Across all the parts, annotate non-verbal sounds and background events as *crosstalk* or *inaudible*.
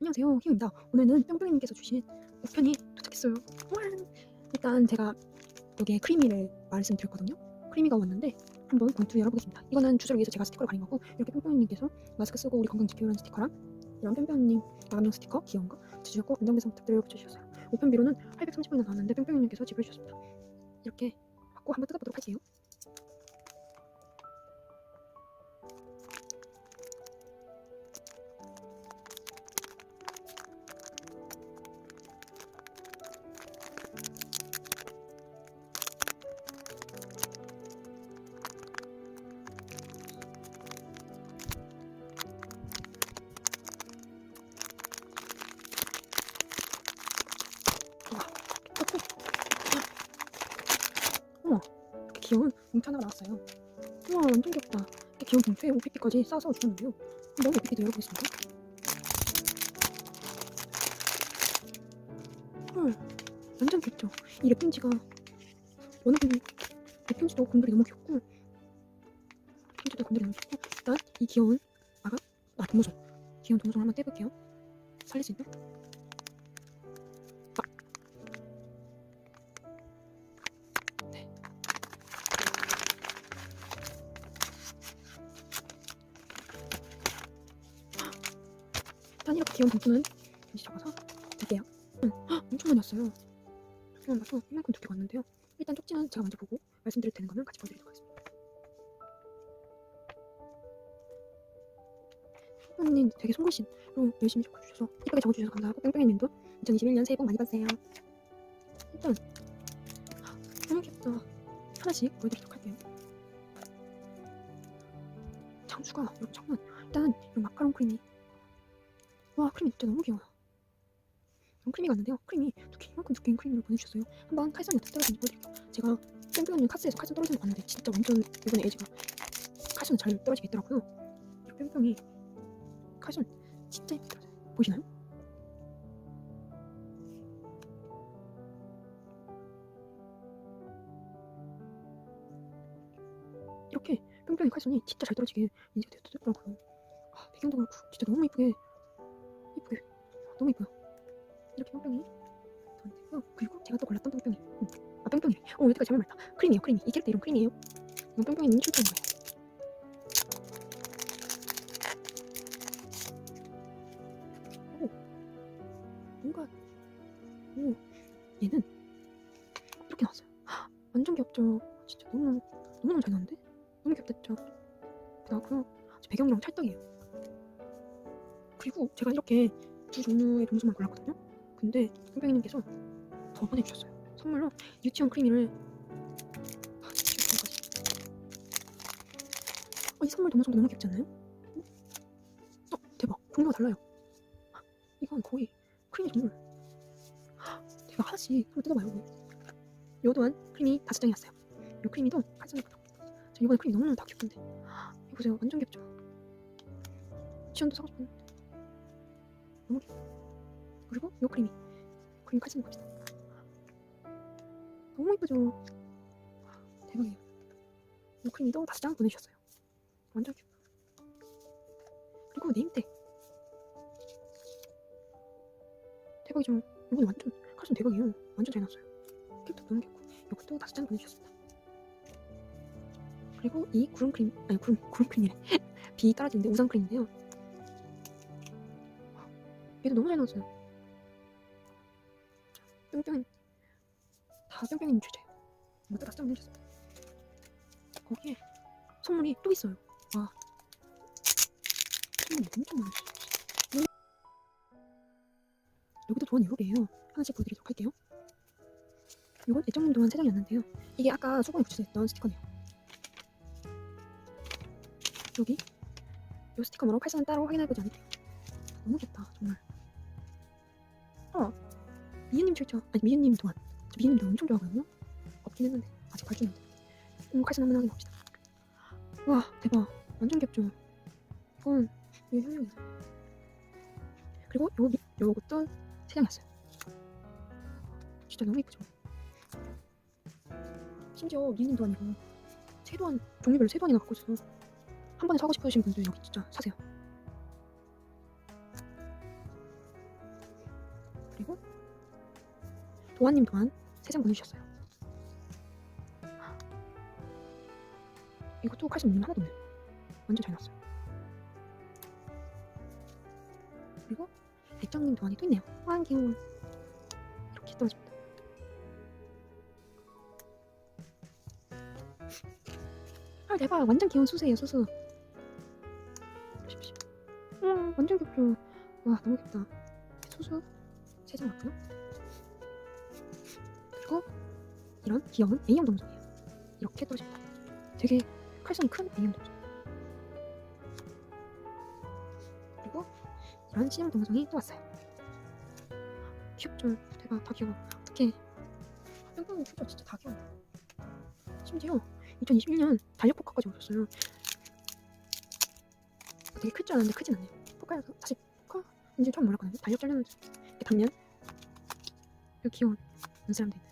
안녕하세요 희영입니다. 오늘은 뿅뿅이님께서 주신 우편이 도착했어요. 와! 일단 제가 여기에 크리미를 말씀드렸거든요. 크리미가 왔는데 한번 본투 열어보겠습니다. 이거는 주소를 위해서 제가 스티커를 가린 거고 이렇게 뿅뿅이님께서 마스크 쓰고 우리 건강 지키라는 스티커랑 이런 뿅뿅이님 마감용 스티커 귀여운 거 주셨고 안정배송 부탁드려요. 붙여주셨어요. 우편비로는 830원이나 나왔는데 뿅뿅이님께서 지불해 주셨습니다. 이렇게 받고 한번 뜯어보도록 할게요 귀여운 봉투 하나가 나왔어요. 우와 완전 귀엽다. 이렇게 귀여운 봉투에 OPP까지 싸서 주셨는데요. 한번 OPP도 열어보겠습니다. 헐 완전 귀엽죠? 이 랩핀지가 워낙 랩핀지도 곰돌이 너무 귀엽고 랩핀지도 곰돌이 너무 귀엽고 일단 이 귀여운 아가 아 동물종 귀여운 동물종 한번 떼볼게요. 살릴 수 있나? 귀여운 봉투는 접어서 줄게요. 응, 헉, 엄청 많이 왔어요. 두개만 봐서 이만큼 두개 왔는데요. 일단 쪽지는 제가 먼저 보고 말씀드릴 되는 거는 같이 보여드리도록 하겠습니다. 뿅뿅님 되게 송글씨로 열심히 적어주셔서 이쁘게 적어주셔서 감사하고 뿅뿅이님도 2021년 새해 복 많이 받으세요. 일단 헉, 너무 귀엽다. 하나씩 보여드리도록 할게요. 장수가 여러분 잠깐 일단 이 마카롱 크림이 와 크림이 진짜 너무 귀여워요 이런 크림이 갔는데요. 크림이 두께 이만큼 두께인 크림을 보내주셨어요. 한번 칼선이 어떻게 떨어지는지 보여드릴게요. 제가 뿅뿅님 카스에서 칼선 떨어지는 거 봤는데 진짜 완전 이번에 LG가 칼선은 잘 떨어지게 있더라고요. 이 뿅뿅이 칼선 진짜 예쁘더라고요. 보이시나요? 이렇게 뿅뿅이 칼선이 진짜 잘 떨어지게 인지가 되더라고요. 아, 배경도 그렇고 진짜 너무 이쁘게 이쁘게. 너무 이뻐요. 이렇게 뿅뿅이 저한테고요 그리고 제가 또 골랐던 뿅뿅이. 음. 아 뿅뿅이래 어 여기가 잘못 말했다. 크림이에요 크림이. 이 캐릭터 이름 크림이에요. 이건 뿅뿅이님 출처인 거예요. 오 뭔가 오 얘는 이렇게 나왔어요. 헉, 완전 귀엽죠? 진짜 너무 너무 너무 잘 나왔는데? 너무 귀엽다 진짜. 나고요. 배경이랑 찰떡이에요 그리고 제가 이렇게 두 종류의 동수만 골랐거든요. 근데 뿅뿅이님께서 더 보내주셨어요. 선물로 유치원 크리미를 아. 어, 이 선물 동수도 너무 귀엽지 않나요? 어 대박 종류가 달라요. 아, 이건 거의 크리미 선물. 아, 제가 하나씩 한번 뜯어봐요. 요 또한 크리미 다섯 장이 왔어요. 요 칼산을 받아. 저 이번에 크리미 너무너무 다 귀엽던데. 아, 이거 보세요 완전 귀엽죠. 유치원도 사고 싶었는데. 귀여워. 그리고 요 크림이 크림 칼 쓰는 겁니다. 너무 이쁘죠? 대박이에요. 요 크림이도 다섯 장 보내주셨어요. 완전 귀여워. 그리고 네임택. 대박이죠? 이번에 완전 칼슨 대박이에요. 완전 잘 나왔어요. 캡도 너무 귀엽고 이것도 다섯 장 보내주셨습니다. 그리고 이 구름 크림 아니 구름 구름 크림이래. *laughs* 비 떨어지는데 우산 크림인데요. 얘도 너무 잘 나왔어요. 뿅뿅이 다 뿅뿅이님 주제예요. 이것도 장 보내주셨어요. 거기에 선물이 또 있어요. 와 선물이 엄청 많아요. 음. 여기도 도안 여러 개예요. 하나씩 보여드리도록 할게요. 이건 애정님 동안 세 장이었는데요. 이게 아까 소금에 붙여져 있던 스티커네요. 여기 이 스티커로 칼선은 따로 확인해보지 않을게요. 너무 귀엽다 정말. 어 미유님 출처 아니 미유님 동안 저 미유님도 엄청 좋아하거든요. 없긴 했는데 아직 발주는데. 음 칼선 한번 확인해봅시다. 와 대박 완전 귀엽죠. 이건 이 효용이다. 그리고 요 미- 요것도 세 장이었어요. 진짜 너무 예쁘죠. 심지어 미유님도 아니고 세 도안 종류별로 세 도안이나 갖고 있어서 한 번에 사고 싶으신 분들 여기 진짜 사세요. 도안님 또한 세 장 보내주셨어요. 이것도 칼슘 있는 하나도 없네요. 완전 잘 나왔어요. 그리고 백정님 도안이 또 있네요. 와 귀여워. 이렇게 떨어집니다. 아 대박 완전 귀여운 수수예요 수수. 음 완전 귀엽죠. 와 너무 귀엽다. 수수 세장 왔고요. 그리고 이런 귀여운 A형 동성이에요. 이렇게 떨어집니다. 되게 칼성이 큰 A형 동성. 그리고 이런 C형 동성이 또 왔어요. 귀엽죠? 대박 다 귀여워. 어떡해. 뺑뺑이 진짜 진짜 다 귀여워. 심지어 2021년 달력 포카까지 오셨어요. 되게 클 줄 알았는데 크진 않네요. 포카에서 사실 포카인지 처음 몰랐거든요. 달력 이렇게 단면. 이렇게 귀여운 눈사람들 있는.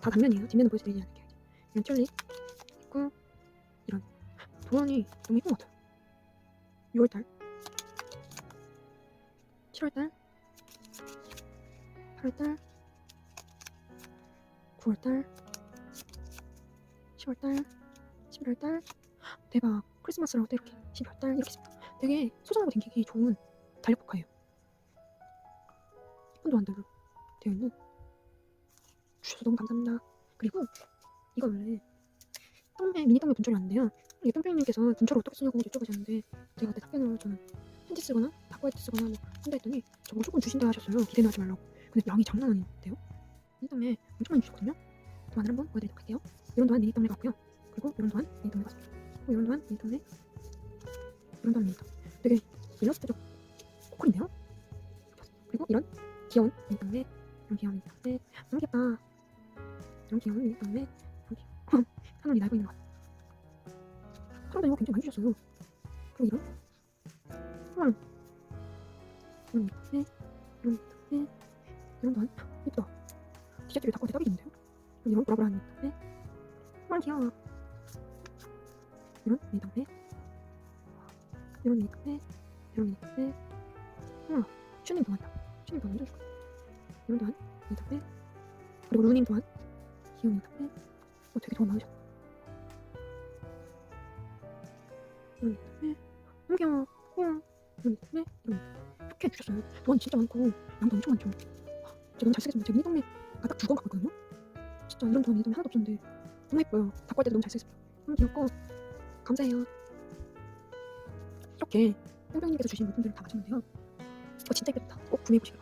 다 단면이에요. 뒷면은 보여드리지 않을게요. 이런 쫄리 있고 이런 도안이 너무 예쁜 것 같아요. 6월달, 7월달, 8월달, 9월달, 10월달, 11월달 대박 크리스마스라고 또 이렇게 12월달 이렇게. 되게 소장하고 댕기기 좋은 달력 포카예요. 예쁜 도안들로 되어 있는 주셔서 너무 감사합니다. 그리고 이거 원래 떡메 미니 떡메 분초를 왔는데요. 이 뿅뿅님께서 분초를 어떻게 쓰냐고 여쭤보셨는데 제가 그때 답변으로 저는 편지 쓰거나 바꿔야 쓰거나 뭐 한다 했더니 저 무조건 주신다 하셨어요. 기대는 하지 말라고. 근데 양이 장난 아닌데요? 미니 떡메 엄청 많이 주셨거든요. 도안을 한번 보여드리도록 할게요. 이런 도안 미니 떡메 같고요. 그리고 이런 도안 미니 떡메 같습니다. 그리고 이런 도안 미니 떡메 이런 도안 미니 떡 되게 일러스트적 코콜인데요? 그리고 이런 귀여운 미니 떡메 이런 귀여운 미니 떡메 너무 귀엽다. 미니 떡메 이런 귀여운 하늘이 날고 있는 것. 사람들 이거 굉장히 많이 주셨어요. 그리고 이런 응. 이런 떡메 이런 떡메 이런 도안 예쁘다. 티셔츠를 닦고 대답이겠는데요? 이런 미니 떡메 정말 귀여워. 이런 떡메 이런 떡메 이런 떡메 응. 슈님 도안이다. 슈님 도안 완전 좋아. 이런 미니 떡메 그리고 루님 도안 귀여운 미니 떡메 어, 되게 도안 많으셨다. 이런 너무 귀여워. 응. 이런 떡메 이런 이렇게 주셨어요. 도안이 진짜 많고 양도 엄청 많죠. 제가 잘 쓰겠습니다. 제가 미니 떡메가 딱두권 갖고 있거든요. 진짜 이런 미니 떡메 하나도 없었는데 너무 예뻐요. 할 때도 너무 잘 쓰겠습니다. 너무 귀엽고 감사해요. 이렇게 뿅뿅님께서 주신 물품들을 다 가졌는데요. 어, 진짜 예쁘다. 꼭 구매해보시길 바랍니다.